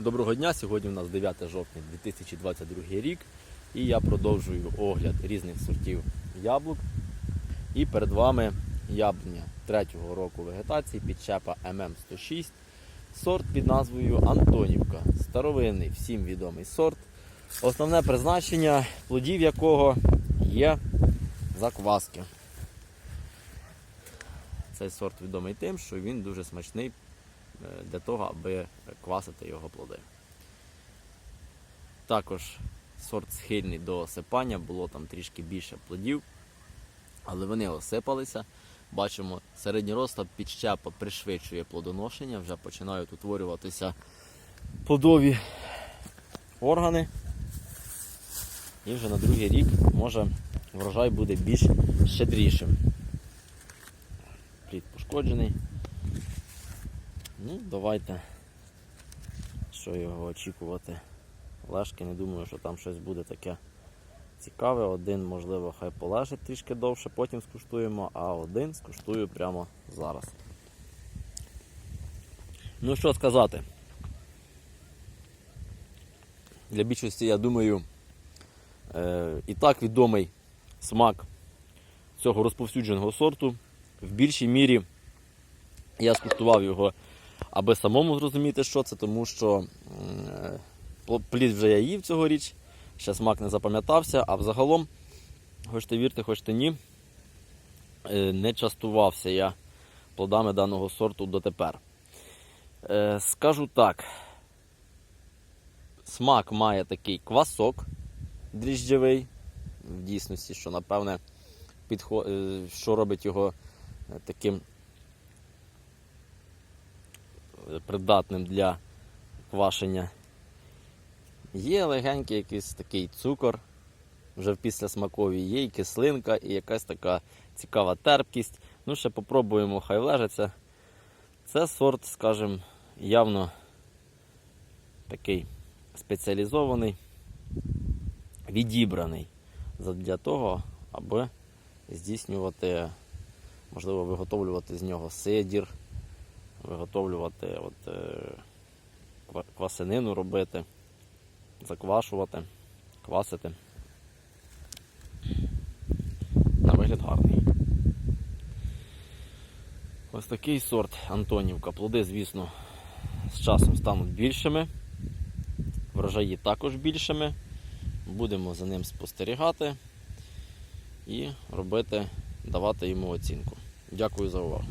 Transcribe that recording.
Доброго дня! Сьогодні у нас 9 жовтня 2022 рік і я продовжую огляд різних сортів яблук. І перед вами яблуня третього року вегетації підчепа ММ106, сорт під назвою Антонівка. Старовинний, всім відомий сорт. Основне призначення плодів якого є закваски. Цей сорт відомий тим, що він дуже смачний для того, аби квасити його плоди. Також сорт схильний до осипання, було там трішки більше плодів, але вони осипалися. Бачимо, середній розстав підщепа пришвидшує плодоношення, вже починають утворюватися плодові органи. І вже на другий рік може врожай буде більш щедрішим. Плід пошкоджений. Ну, давайте. Що його очікувати? Лешки, не думаю, що там щось буде таке цікаве. Один, можливо, хай полежить трішки довше, потім скуштуємо, а один скуштую прямо зараз. Ну що сказати? Для більшості, я думаю, е, і так відомий смак цього розповсюдженого сорту. В більшій мірі я скуштував його, аби самому зрозуміти, що це, тому що е, плід вже я їв цьогоріч, ще смак не запам'ятався, а взагалом, хочете вірте, хочете ні, е, не частувався я плодами даного сорту дотепер. Е, Скажу так, смак має такий квасок дріжджевий, в дійсності, що напевне підхо... е, що робить його таким придатним для квашення. Є легенький якийсь такий цукор, вже в післясмаковій, є і кислинка, і якась така цікава терпкість. Ну, ще попробуємо, хай влежиться. Це сорт, скажімо, явно такий спеціалізований, відібраний для того, аби здійснювати, можливо, виготовлювати з нього сидір, виготовлювати от, е, квасинину робити, заквашувати, квасити. На вигляд гарний. Ось такий сорт Антонівка. Плоди, звісно, з часом стануть більшими. Врожаї також більшими. Будемо за ним спостерігати і робити, давати йому оцінку. Дякую за увагу.